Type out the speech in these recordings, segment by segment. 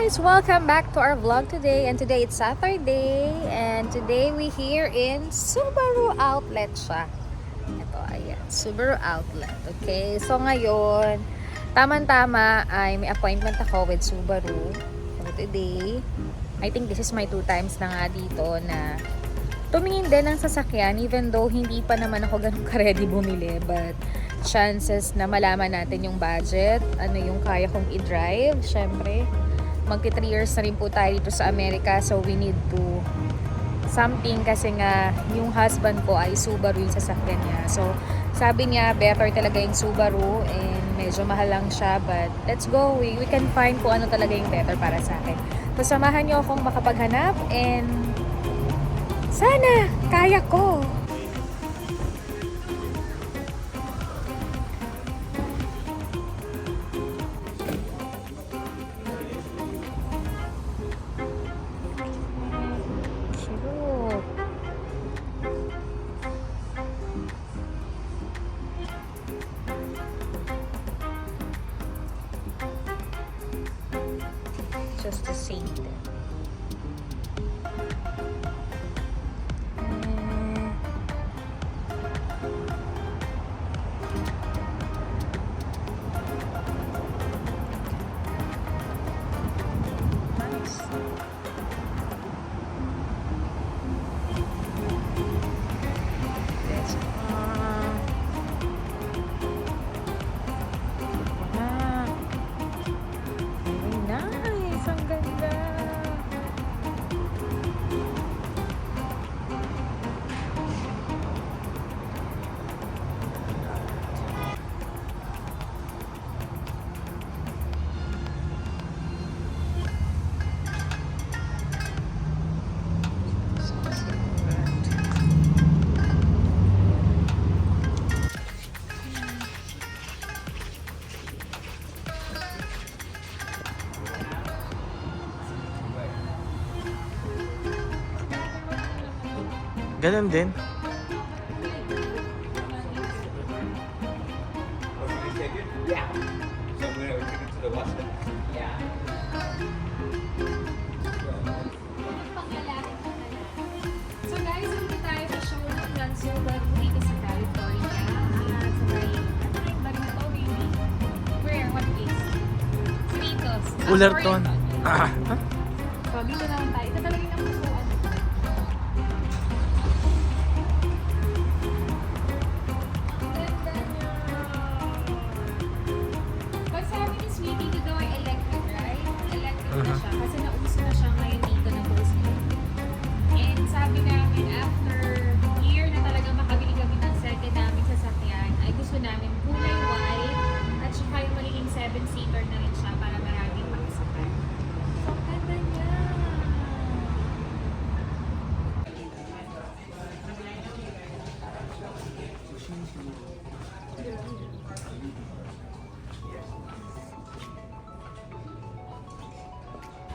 guys! Welcome back to our vlog today and today it's Saturday and today we here in Subaru Outlet siya. Ito, ayan. Subaru Outlet. Okay, so ngayon tama-tama ay may appointment ako with Subaru for today. I think this is my two times na nga dito na tumingin din ng sasakyan even though hindi pa naman ako ganun ka-ready bumili but chances na malaman natin yung budget, ano yung kaya kong i-drive, syempre. Magti 3 years na rin po tayo dito sa Amerika so we need to something kasi nga yung husband ko ay Subaru yung sasakyan niya. So sabi niya better talaga yung Subaru and medyo mahal lang siya but let's go. We, we can find kung ano talaga yung better para sa akin. So samahan niyo akong makapaghanap and sana kaya ko. What place? Cerritos. Ah, Fullerton.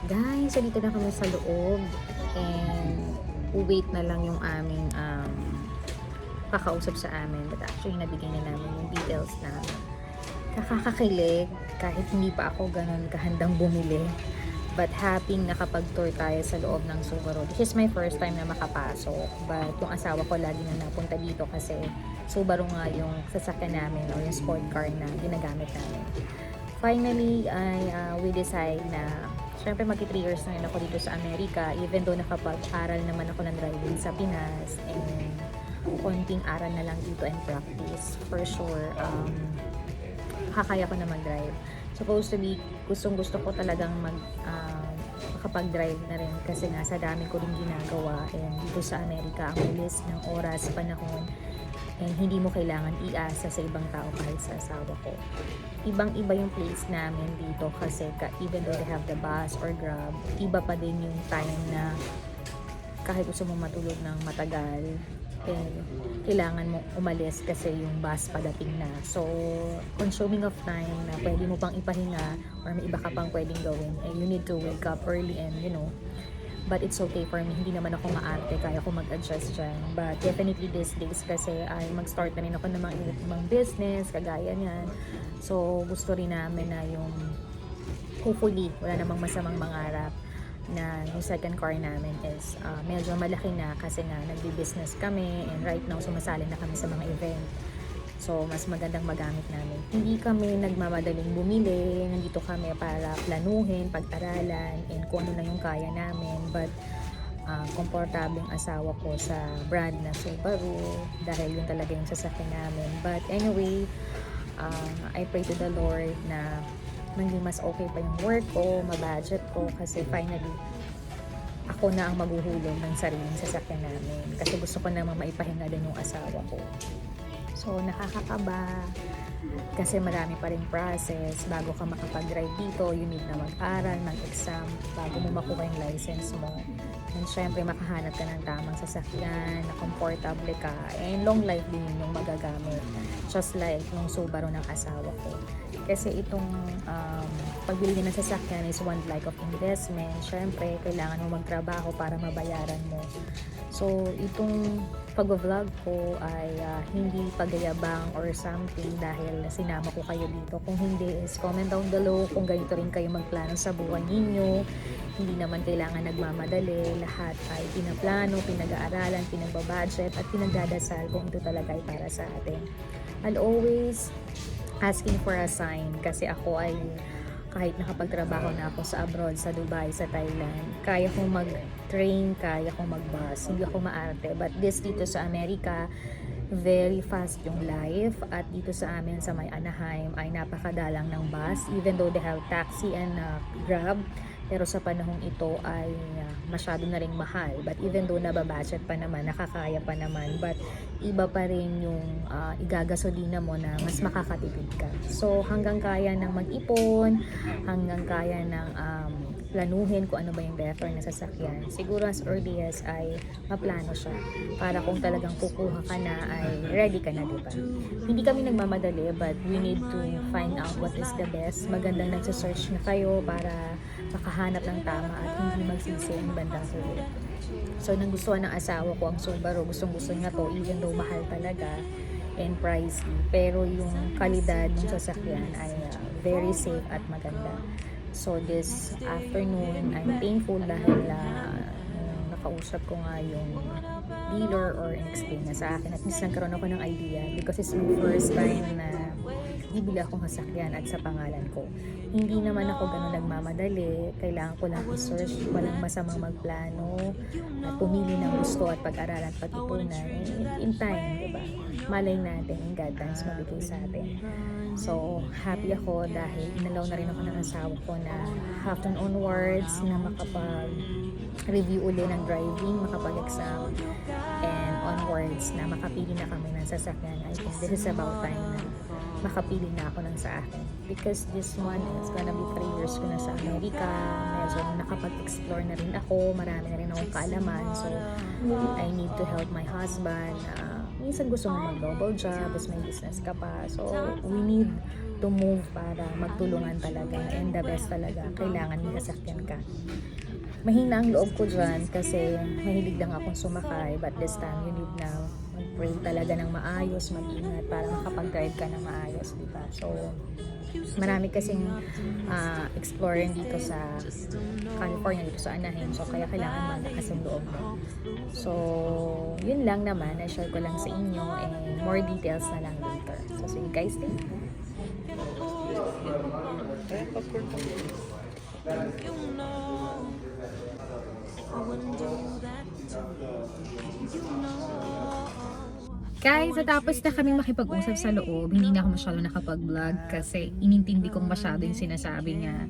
Guys, so dito na kami sa loob. And wait na lang yung aming um, kakausap sa amin. But actually nabigay na namin yung details na nakakakilig kahit hindi pa ako ganun kahandang bumili. But happy nakapag-tour tayo sa loob ng Subaru. This is my first time na makapasok. But yung asawa ko lagi na napunta dito kasi Subaru nga yung sasakyan namin or yung sport car na ginagamit namin. Finally ay uh, we decide na syempre magti 3 years na rin ako dito sa Amerika. Even though nakapag-aral naman ako ng driving sa Pinas and konting aral na lang dito and practice for sure um, kakaya ko na mag-drive. Supposed to be gustong gusto ko talagang mag um, makapag-drive na rin kasi nga sa dami ko rin ginagawa. And dito sa Amerika ang bilis ng oras, panahon and hindi mo kailangan iasa sa ibang tao kahit sa asawa ko. Ibang iba yung place namin dito kasi ka, even though they have the bus or grab, iba pa din yung time na kahit gusto mo matulog ng matagal, eh, kailangan mo umalis kasi yung bus padating na. So, consuming of time na pwede mo pang ipahinga or may iba ka pang pwedeng gawin, eh, you need to wake up early and, you know, But it's okay for me. Hindi naman ako maarte. Kaya ko mag-adjust dyan. But definitely these days kasi ay mag-start na rin ako ng mga ibang business, kagaya niyan. So gusto rin namin na yung hopefully, wala namang masamang mangarap yung second car namin is ah, medyo malaki na kasi nga nagbi-business kami and right now sumasali na kami sa mga event. So, mas magandang magamit namin. Hindi kami nagmamadaling bumili. Nandito kami para planuhin, pag-aralan, and kung ano na yung kaya namin. But, uh, komportable ang asawa ko sa brand na Subaru dahil yun talaga yung sasakyan namin. But anyway, uh, I pray to the Lord na maging mas okay pa yung work ko, mabudget ko kasi finally ako na ang maghuhulog ng sariling sasakyan namin kasi gusto ko namang maipahinga din yung asawa ko. So, nakakakaba kasi marami pa rin process bago ka makapag-drive dito. You need na mag-aral, mag-exam bago mo makuha yung license mo. And syempre, makahanap ka ng tamang sasakyan, na comfortable ka, and long life din yun yung magagamit. Just like yung Subaru ng asawa ko. Kasi itong um, pagbili ng sasakyan is one like of investment. Syempre, kailangan mo magtrabaho para mabayaran mo. So, itong pag-vlog ko ay ah, hindi pagyayabang or something dahil sinama ko kayo dito. Kung hindi is comment down below kung ganito rin kayo magplano sa buhay ninyo. Hindi naman kailangan nagmamadali. Lahat ay pinaplano, pinag-aaralan, pinagbabudget at pinagdadasal kung ito talaga ay para sa atin. I'll always asking for a sign kasi ako ay kahit nakapagtrabaho na ako sa abroad, sa Dubai, sa Thailand, kaya kong mag-train, kaya kong mag-bus, hindi ako maarte. But this dito sa Amerika, very fast yung life. At dito sa amin sa may Anaheim ay napakadalang ng bus. Even though they have taxi and uh, grab pero sa panahong ito ay uh, masyado na rin mahal but even though nababudget pa naman nakakaya pa naman but iba pa rin yung uh, igagasolina mo na mas makakatipid ka so hanggang kaya ng mag-ipon hanggang kaya ng um, planuhin kung ano ba yung better na sasakyan. Siguro as early as ay maplano siya para kung talagang kukuha ka na ay ready ka na, di ba? Hindi kami nagmamadali but we need to find out what is the best. Magandang nagsasearch na kayo para makahanap ng tama at hindi magsisi ang bandang huli. So, nang gustuhan ng asawa ko ang Subaru, gustong gusto niya to even though mahal talaga and pricey. Pero yung kalidad ng sasakyan ay uh, very safe at maganda. So this afternoon, I'm thankful dahil uh, nakausap ko nga yung dealer or in-explain na sa akin at least nagkaroon ako ng idea because it's my first time na bibili akong sasakyan at sa pangalan ko. Hindi naman ako ganun nagmamadali. Kailangan ko lang i-search. Walang masamang magplano at pumili ng gusto at pag-aralan at pag-ipunan. In, time, di ba? Malay natin in God times mabigay sa atin. So, happy ako dahil inalaw na rin ako ng asawa ko na hafton onwards na makapag review uli ng driving, makapag-exam and onwards na makapili na kami ng sasakyan. I think this is about time na makapili na ako ng sa akin. Because this one is gonna be 3 years ko na sa Amerika. Medyo nakapag-explore na rin ako. Marami na rin akong kaalaman. So, I need to help my husband. Uh, minsan gusto mo mag-double job, tapos may business ka pa. So, we need to move para magtulungan talaga. And the best talaga, kailangan may sasakyan ka. Mahina ang loob ko dyan kasi mahilig lang akong sumakay. But this time, you need na mag-pray talaga ng maayos, mag-ingat para makapag-drive ka ng maayos, di ba? So, marami kasing uh, exploring dito sa California, dito sa Anaheim. So, kaya kailangan malakas ang loob mo. So, yun lang naman. I-share ko lang sa inyo and more details na lang later. So, see you guys later. You know, Guys, natapos na kami makipag-usap sa loob. Hindi na ako masyado nakapag-vlog kasi inintindi kong masyado yung sinasabi niya.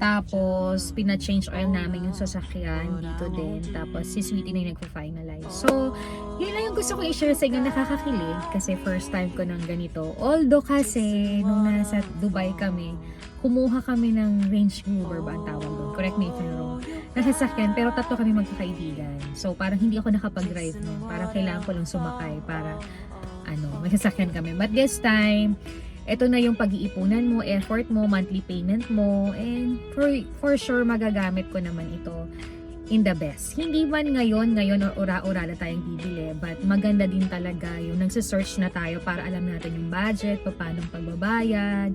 Tapos, pina-change oil namin yung sasakyan dito din. Tapos, si Sweetie na yung nagpa-finalize. So, yun lang yung gusto ko i-share sa inyo. Nakakakilig kasi first time ko ng ganito. Although kasi, nung nasa Dubai kami, kumuha kami ng Range Rover ba ang tawag doon? Correct me if I'm wrong. Nasasakyan, pero tatlo kami magkakaibigan. So, parang hindi ako nakapag-drive nun. Parang kailangan ko lang sumakay para, ano, may sasakyan kami. But this time, ito na yung pag-iipunan mo, effort mo, monthly payment mo, and for, for sure magagamit ko naman ito in the best. Hindi man ngayon, ngayon ura-ura na tayong bibili, but maganda din talaga yung nagsisearch na tayo para alam natin yung budget, paano pagbabayad,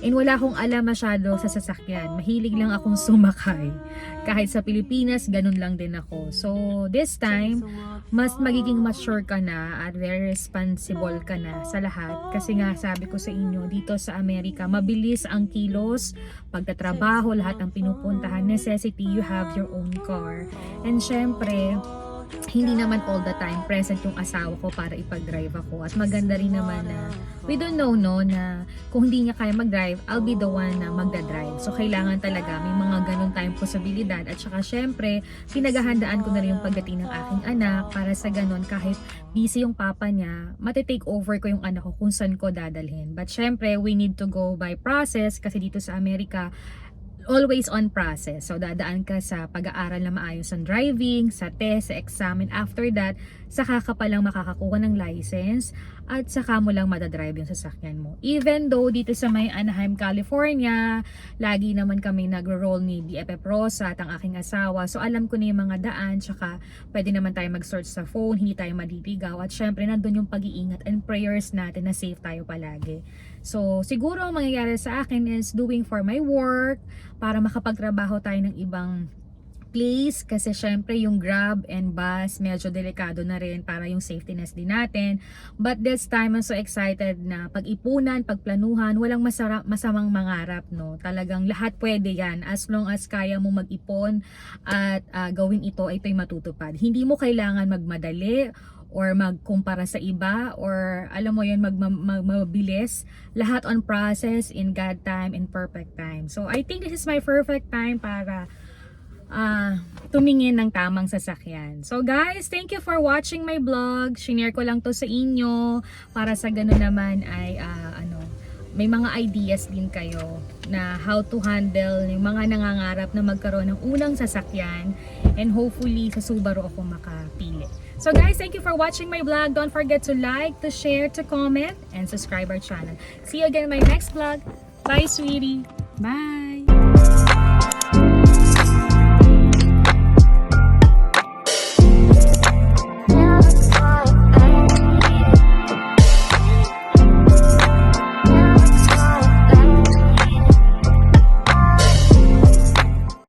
And wala akong alam masyado sa sasakyan. Mahilig lang akong sumakay. Kahit sa Pilipinas, ganun lang din ako. So, this time, mas magiging mature ka na at very responsible ka na sa lahat. Kasi nga, sabi ko sa inyo, dito sa Amerika, mabilis ang kilos, pagtatrabaho, lahat ng pinupuntahan, necessity, you have your own car. And syempre, hindi naman all the time present yung asawa ko para ipag-drive ako. At maganda rin naman na we don't know no na kung hindi niya kaya mag-drive, I'll be the one na magda-drive. So kailangan talaga may mga ganun tayong posibilidad at saka syempre pinaghahandaan ko na rin yung pagdating ng aking anak para sa ganun kahit busy yung papa niya, matitake over ko yung anak ko kung saan ko dadalhin. But syempre, we need to go by process kasi dito sa Amerika, always on process. So, dadaan ka sa pag-aaral na maayos ang driving, sa test, sa exam, and after that, saka ka palang makakakuha ng license at saka mo lang madadrive yung sasakyan mo. Even though dito sa may Anaheim, California, lagi naman kami nagro-roll ni BFF Rosa at ang aking asawa. So, alam ko na yung mga daan, tsaka pwede naman tayo mag-search sa phone, hindi tayo maliligaw. At syempre, nandun yung pag-iingat and prayers natin na safe tayo palagi. So, siguro ang mangyayari sa akin is doing for my work para makapagtrabaho tayo ng ibang place. Kasi syempre yung grab and bus medyo delikado na rin para yung safetyness din natin. But this time I'm so excited na pag-ipunan, pagplanuhan walang masarap, masamang mangarap no? Talagang lahat pwede yan as long as kaya mo mag-ipon at ah, gawin ito ito'y matutupad. Hindi mo kailangan magmadali or magkumpara sa iba or alam mo yun mag, mag, mabilis lahat on process in God time in perfect time so I think this is my perfect time para ah tumingin ng tamang sasakyan. So guys, thank you for watching my vlog. Shinare ko lang to sa inyo para sa ganun naman ay ah, ano, may mga ideas din kayo na how to handle yung mga nangangarap na magkaroon ng unang sasakyan and hopefully sa Subaru ako makapili. So guys, thank you for watching my vlog. Don't forget to like, to share, to comment, and subscribe our channel. See you again in my next vlog. Bye, sweetie. Bye!